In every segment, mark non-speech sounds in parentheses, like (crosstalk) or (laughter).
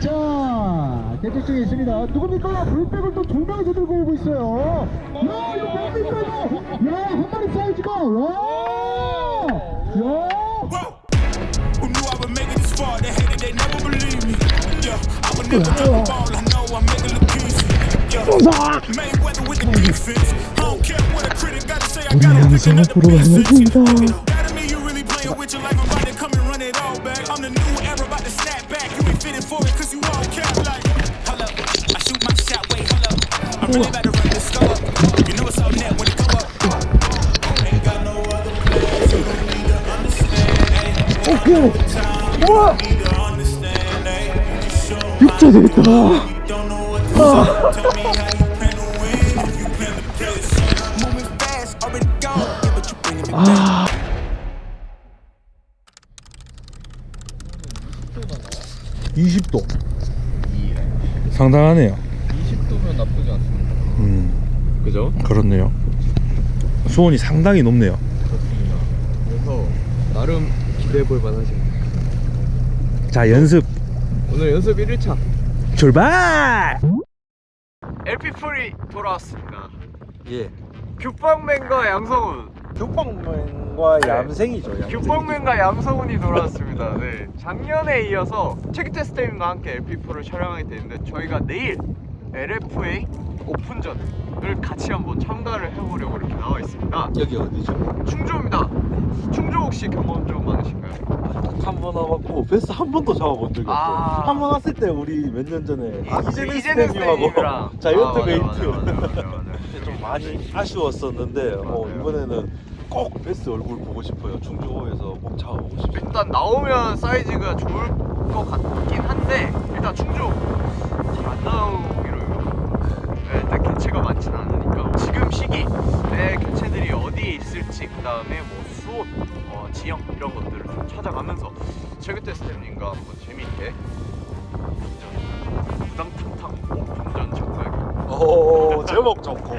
자, 대책 중에 있습니다. 누굽니까? 물백을 또 두 명이서 들고 오고 있어요. 야, 이거 뭡니까, 이거? 야, 한 마리 사이즈가, 와! 야! They hated, they never believed the same. Moving fast, already gone. Yeah, but you bringing me down. 이십 도 상당하네요 20도면 나쁘지 않습니다. 음 그렇네요 수온이 상당히 높네요 그렇습니다. 그래서 나름 기대해 볼 만하죠. 자 연습 오늘 연습 1일차. 출발 LP 풀이 돌아왔습니다. 예 규빵맨과 양성훈. 교빵맨과 얌생이죠 규빵맨과 양성훈이 돌아왔습니다. 네. 작년에 이어서 체크 테스트님과 함께 LP 풀을 촬영하게 되는데 저희가 내일 LFA 오픈전을 같이 한번 참가를 해보려고 이렇게 나와 있습니다. 여기 어디죠? 충주입니다. 충주 혹시 경험 좀 많으신가요? 한 번 와봤고 베스트 한 번도 잡아본 적이 아. 없어요 한번 왔을 때 우리 몇 년 전에 아, 스태님하고 스태님이랑. 자이언트 아, 메이트 (laughs) 좀 많이 아쉬웠었는데 어, 맞아요. 이번에는 꼭 베스트 얼굴 보고 싶어요 충주호에서 꼭 잡아보고 싶어요 일단 나오면 사이즈가 좋을 것 같긴 한데 일단 충주 잘안 일단 개체가 많진 않으니까 지금 시기에 개체들이 어디에 있을지 그 다음에 뭐 수온, 어, 지형 이런 것들을 좀 찾아가면서 최규태 스태프님과 한번 재미있게 부담탕탕 (laughs) 오픈전 참가하기. 오 제목 좋고.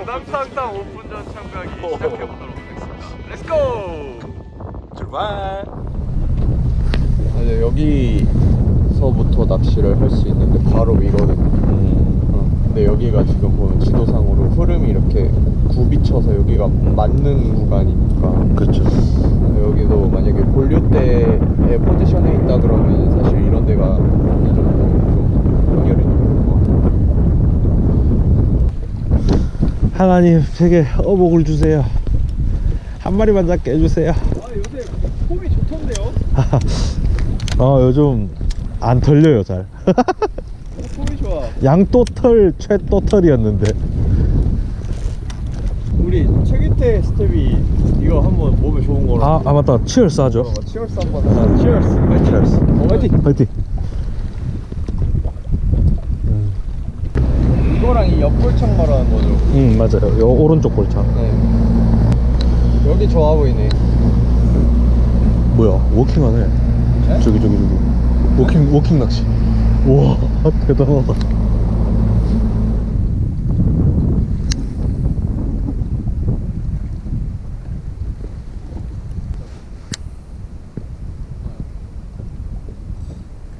부담탕탕 오픈전 참가하기 시작해보도록 하겠습니다. 렛츠고! 출발! 이제 여기 서부터 낚시를 할 수 있는데 바로 위거든요. 어, 근데 여기가 지금 보면 지도상으로 흐름이 이렇게 굽이쳐서 여기가 맞는 구간이니까 그렇죠 여기도 만약에 본류 때의 포지션에 있다 그러면 사실 이런 데가 어느 정도 좀 연결이 되는 것 같아요. 하나님 제게 어복을 주세요 한 마리만 잡게 해주세요 아 요새 폼이 좋던데요? 어 (laughs) 요즘 안 털려요 잘. 좋아. 양또털 최또털이었는데. 우리 최기태 스텝이 이거 한번 몸에 좋은 거로. 아, 아 맞다. 치얼스 하죠. 어, 치얼스 한번 하자. 치얼스. 네, 치얼스. 어, 화이팅. 파이팅. 이거랑 이 옆 골창 말하는 거죠. 응 맞아요. 요 오른쪽 골창. 네. 여기 좋아 보이네. 뭐야? 워킹하네? 저기 저기 저기 워킹 워킹 낚시 우와 대단하다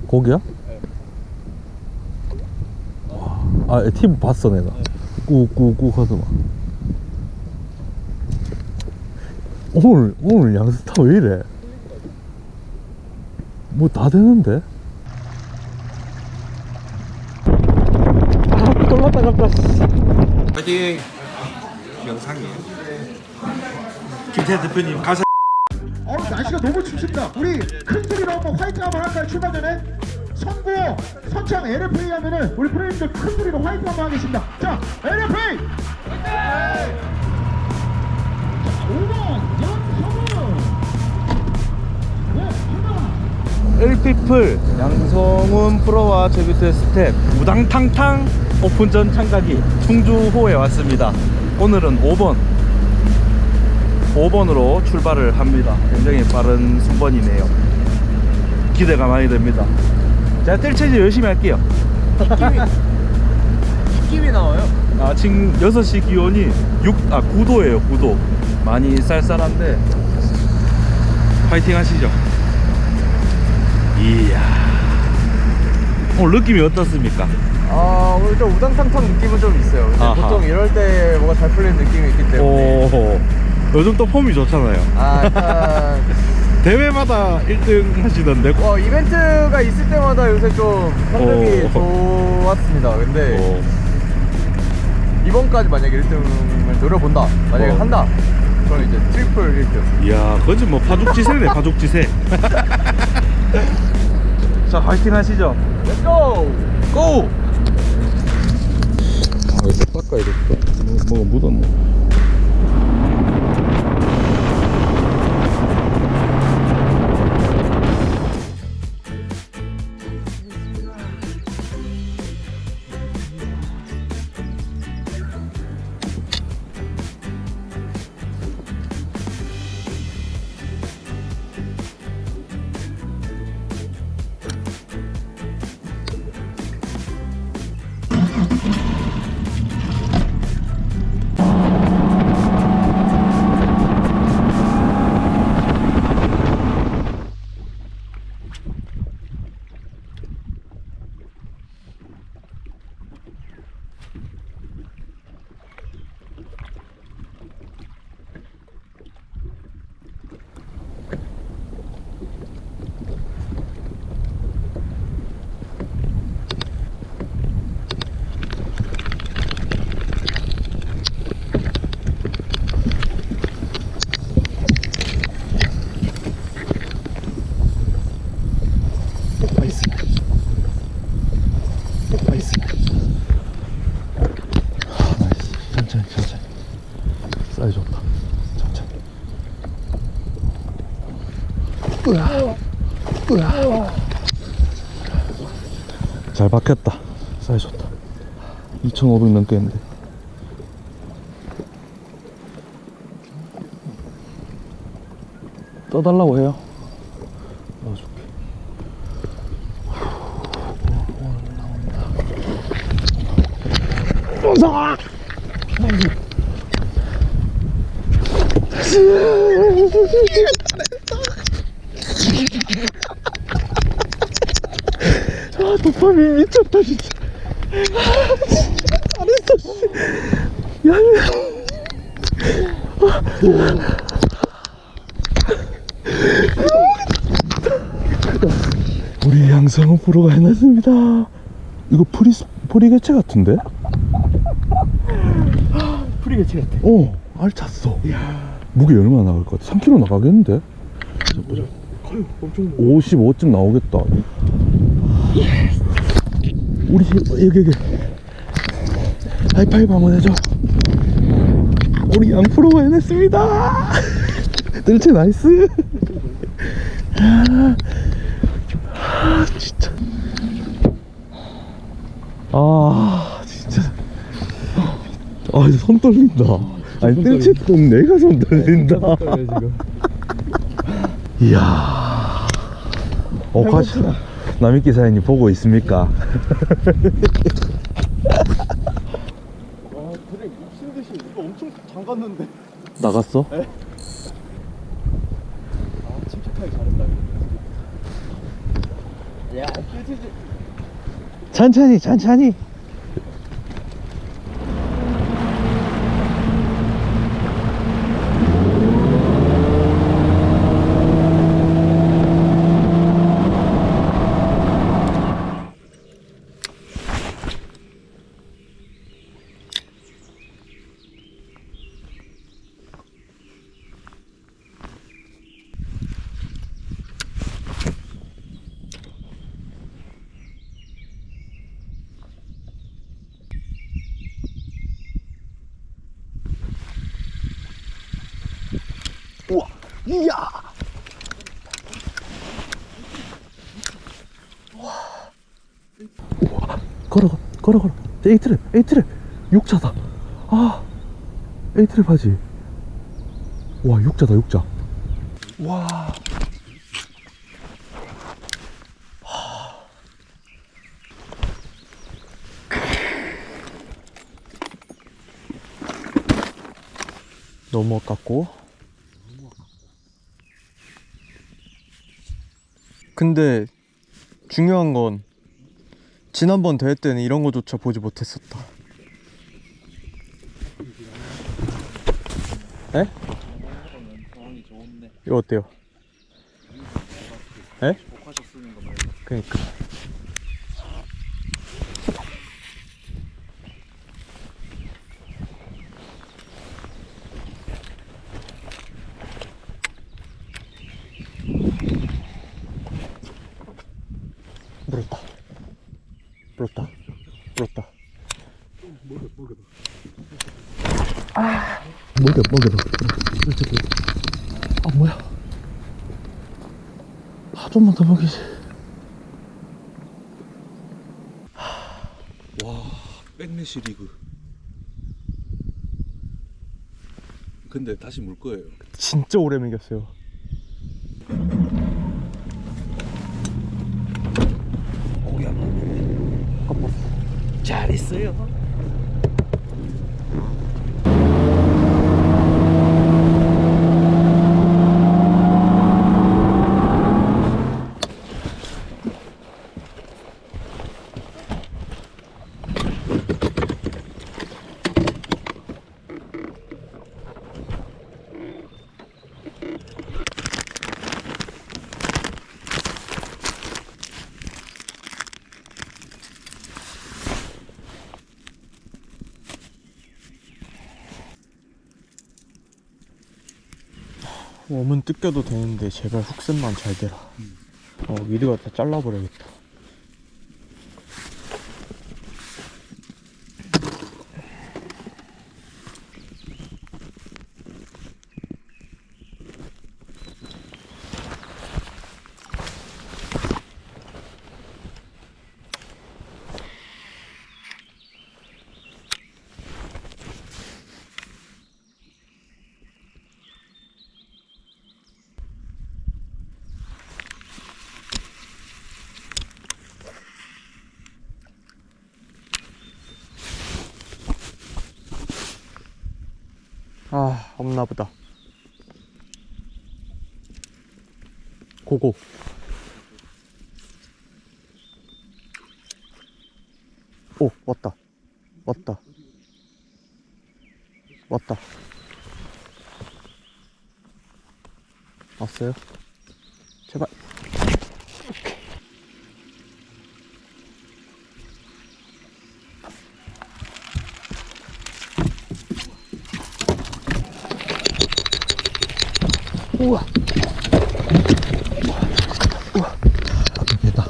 고기야? 와, 아, 팀 봤어 내가. 꾹꾹꾹 하더만. 오늘 오늘 양스타 왜 이래? 뭐 다 되는데? 아, 떨렸다 갔다. 파이팅 영상이에요 김태 대표님 감사 어, 날씨가 너무 춥습니다. 우리 큰 소리로 한번 화이팅 한번 할까요? 출발 전에? 선고, 선창 LFA 하면은 우리 프레임들 큰 소리로 화이팅 한번 하겠습니다. 자, LFA! 자, 5번, 일피플 양성훈 프로와 제비트 스텝 무당탕탕 오픈전 참가기 충주호에 왔습니다. 오늘은 5번. 5번으로 출발을 합니다. 굉장히 빠른 순번이네요. 기대가 많이 됩니다. 제가 뜰채질 열심히 할게요. 느낌이 나와요? 아 지금 6시 기온이 6, 아 9도예요 9도. 많이 쌀쌀한데 파이팅 하시죠. 이야. 오늘 느낌이 어떻습니까? 아 오늘 좀 우당탕탕 느낌은 좀 있어요. 근데 아하. 보통 이럴 때 뭐가 잘 풀리는 느낌이 있기 때문에. 오. 요즘 또 폼이 좋잖아요. 아 일단 (laughs) 대회마다 1등 하시던데. 어, 이벤트가 있을 때마다 요새 좀 성적이 오. 좋았습니다. 근데 오. 이번까지 만약에 1등을 노려본다. 만약에 어. 한다. 그럼 이제 트리플 1등. 이야, 그지 뭐 파죽지세네, 파죽지세. (laughs) 자, 파이팅 하시죠. 렛츠고! 고! 아 이거 닦아야겠다. 뭐, 뭐가 묻었네. 박혔다. 사이 좋다. 2,500 넘겠는데. 떠달라고 해요. 넣어줄게. 아, 도파민 미쳤다, 진짜. 잘했어, 씨. 야, 우리 양성호 프로가 해놨습니다. 이거 프리, 프리 개체 같은데? 프리 개체 같아. 어, 알 찼어. 무게 얼마나 나갈 것 같아? 3kg 나가겠는데? 거의 엄청 55쯤 나오겠다. 우리 여기 여기 하이파이브 한번 해줘. 우리 양프로가 해냈습니다. (laughs) 뜰채 나이스. 아, 아, 진짜. 아 진짜. 아 이제 손 떨린다. 아니 뜰채 좀 내가 손 떨린다. 지금. (laughs) 이야. 어, 과시, 남익기 사장님 보고 있습니까? 와, 그래 미친 듯이 이거 엄청 잠갔는데. 나갔어? 아, 침착하게 잘했다. 야, 깨지지. 천천히, 천천히. 걸어, 걸어, 걸어. 저 에이트랩, 에이트랩. 육자다. 아, 에이트랩 하지. 와, 육자다, 육자. 와. 너무 아깝고 근데 중요한 건 지난번 대회 때는 이런 거조차 보지 못했었다. 에? 이거 어때요? 에? 그니까. 물었다. 물었다. 물었다. 먹여 먹여도 그렇지 아 뭐야 아 좀만 더 먹이지 백래시 리그. 근데 다시 물 거예요. 진짜 오래 먹였어요. 고기 안 먹네. 잘했어요. 웜은 뜯겨도 되는데 제발 훅센만 잘 되라. 어 미드 갖다 잘라버려야겠다. 아 없나 보다. 고고. 오 왔다. 왔다. 왔다. 왔어요? 제발. 됐다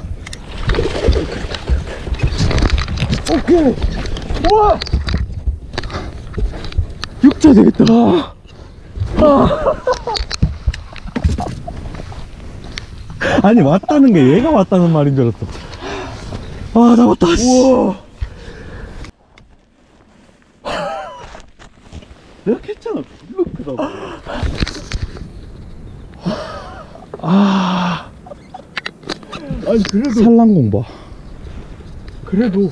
오케이 우와. 육자 되겠다. 아. 아니 왔다는 게 얘가 왔다는 말인 줄 알았어. 아 잡았다. 우와. 내가 했잖아. 별로 크다고 아 아니 그래도 산란공 봐 그래도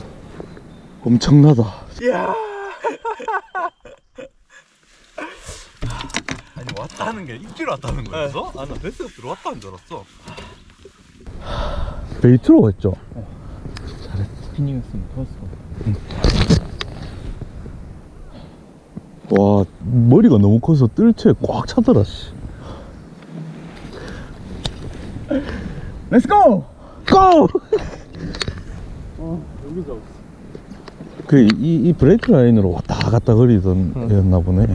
엄청나다 (laughs) 아니 왔다는 게 입질 왔다는 거였어? 아나 베스가 들어왔다는 줄 알았어. 베이트로 했죠? 스피닝했으면 터졌어. 와 머리가 너무 커서 뜰채 꽉 차더라 씨. 렛츠 고! 고! 그, 이, 이 브레이크 라인으로 왔다 갔다 거리던 애였나 보네.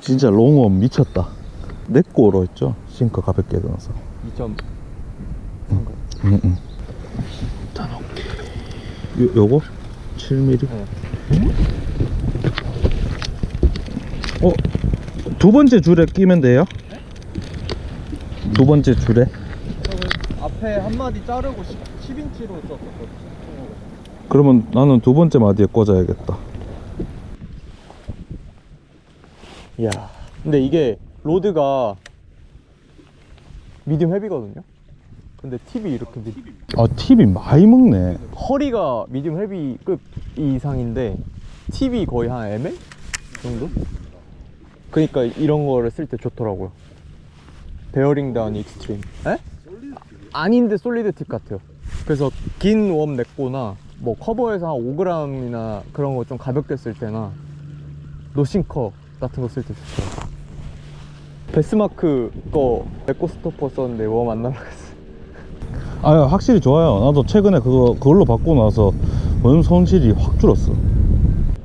진짜 롱원 미쳤다. 내 거로 했죠? 싱크 가볍게 넣어서. 2점. 응, 응. 일단 오케이. 요, 요거? 7mm? 어? 두 번째 줄에 끼면 돼요? 두 번째 줄에? 앞에 한 마디 자르고 10, 10인치로 썼었거든. 그러면 나는 두 번째 마디에 꽂아야겠다. 이야. 근데 이게 로드가 미디움 헤비거든요. 근데 팁이 이렇게 미, 아, 팁이 많이 먹네. 허리가 미디움 헤비급 이상인데 팁이 거의 한 ML 정도? 그러니까 이런 거를 쓸 때 좋더라고요. 베어링 다운 익스트림. 에? 아닌데 솔리드 팁 같아요. 그래서 긴 웜 냈거나 뭐 커버에서 한 5g이나 그런 거 좀 가볍게 쓸 때나 노싱커 같은 거 쓸 때 좋죠. 베스마크 거 에코 스토퍼 썼는데 웜 안 날라갔어. 아 확실히 좋아요 나도 최근에 그거 그걸로 바꾸고 나서 웜 손실이 확 줄었어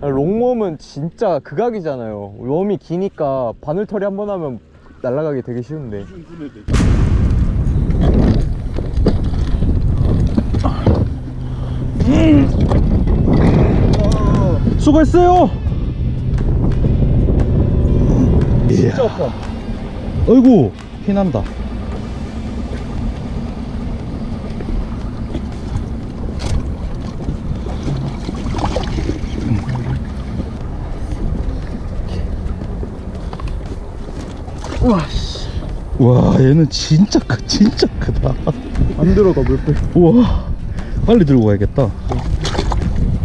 롱웜은 진짜 극악이잖아요. 웜이 기니까 바늘털이 한 번 하면 날아가기 되게 쉬운데. 수고했어요. 진짜 아파. 어이구 피난다. 와 얘는 진짜 크 진짜 크다. 안 들어가 물배. 우와. 빨리 들고 가야겠다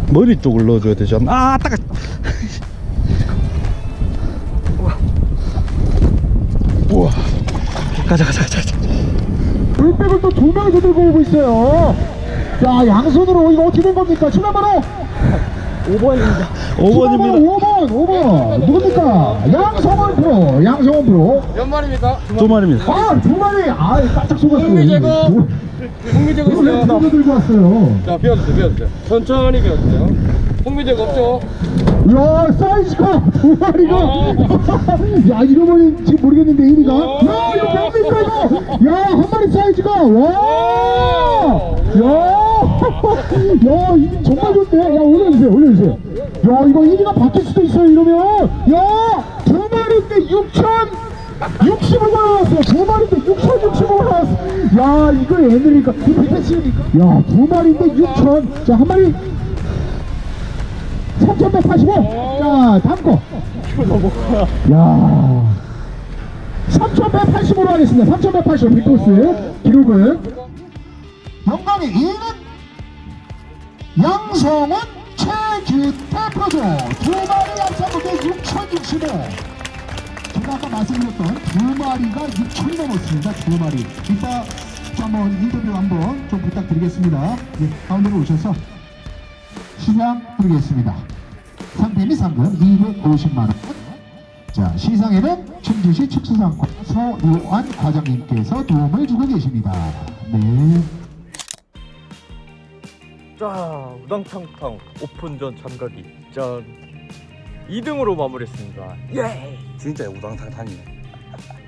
머리 쪽을 넣어줘야 되지 않나 아 따가 우와 가자 가자 가자 가자 물백을 또 두 명이서 들고 오고 있어요. 자, 양손으로 이거 어떻게 된 겁니까? 출발번호 5번입니다. 5번입니다 5번, 5번. 누굽니까? 양성원 프로, 양성원 프로. 몇 마리입니까? 두 마리입니다 아, 두 마리. 아, 깜짝 속았어요. 흥미 제거. 이거 왜 두개 들고 왔어요? 자, 비워주세요, 비워주세요. 천천히 비워주세요. 홍미 제거 없죠? 야, 사이즈가 두 마리가. 야, 이러면 지금 모르겠는데, 1위가. 야, 이거 뭡니까, 이거? 야, 한 마리 사이즈가. 와! 야! 야, 이 정말 좋네. 야, 올려주세요, 올려주세요. 야, 이거 1위가 바뀔 수도 있어요, 이러면. 야! 두 마리인데 6천! 60을 나왔어. 두 마리인데 6,060을 나왔어. 야, 이거 애들이니까. 치우니까. 야, 두 마리인데 6천. 자, 한 마리. 3,185. 자, 다음 거. 야. 3,180으로 하겠습니다. 3,180 빅코스 기록은 영광의 2는 양성원 최규태 프로조 두 마리 앞서는데 6,065 제가 아까 말씀드렸던 두 마리가 6천 넘었습니다. 두 마리. 이따 좀 한번 인터뷰 한번 좀 부탁드리겠습니다. 네, 가운데로 오셔서 시장 드리겠습니다. 상품이 상금 250만 원. 자, 시상에는 충주시 축수상과 서요한 과장님께서 도움을 주고 계십니다. 네. 자, 우당탕탕 오픈전 참가기 짠 2등으로 마무리했습니다. 예! 진짜 우당탕탕이네.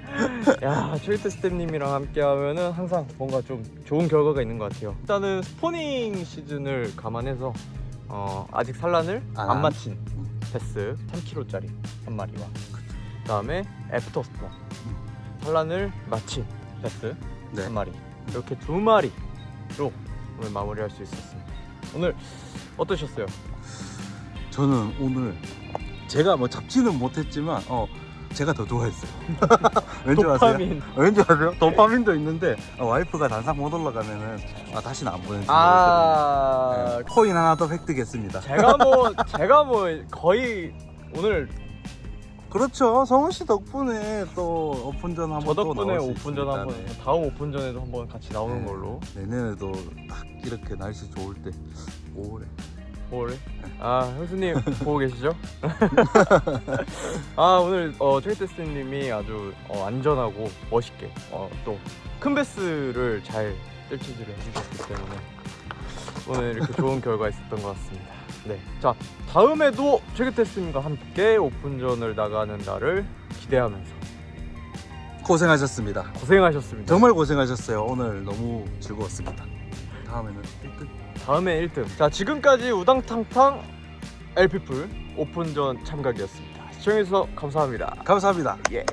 (laughs) 야, 트위트 스텝님이랑 함께 하면은 항상 뭔가 좀 좋은 결과가 있는 것 같아요. 일단은 스포닝 시즌을 감안해서 어, 아직 산란을 안안 한. 마친 패스 3kg짜리 한 마리와 그다음에 애프터 스폰 산란을 마친 패스 네. 한 마리 이렇게 두 마리로 오늘 마무리할 수 있었습니다. 오늘 어떠셨어요? 저는 오늘 제가 뭐 잡지는 못했지만 어 제가 더 좋아했어요. (laughs) 왠지 아세요? 도파민. 왠지 아세요? 도파민도 있는데 어, 와이프가 단상 못 올라가면은 아, 다시는 안 보내준다. 아 네. 코인 하나 더 획득했습니다. 제가 뭐 (laughs) 제가 뭐 거의 오늘 그렇죠. 성훈 씨 덕분에 또 오픈전 한번 저 또 덕분에 나올 수 오픈전 있으니까, 한번 네. 다음 오픈전에도 한번 같이 나오는 네. 걸로 내년에도 딱 이렇게 날씨 좋을 때 5월에 뭘? 아 형수님 보고 계시죠? (laughs) 아 오늘 어 트레이테스님이 아주 어, 안전하고 멋있게 어, 또큰 베스를 잘 뜰치질을 해주셨기 때문에 오늘 이렇게 좋은 (laughs) 결과 있었던 것 같습니다. 네, 자 다음에도 트레이테스님과 함께 오픈전을 나가는 날을 기대하면서 고생하셨습니다. 고생하셨습니다. 정말 고생하셨어요. 오늘 너무 즐거웠습니다. 다음에는 1등. 다음에 1등. 자 지금까지 우당탕탕 엘피플 오픈전 참가기였습니다. 시청해주셔서 감사합니다. 감사합니다. 예.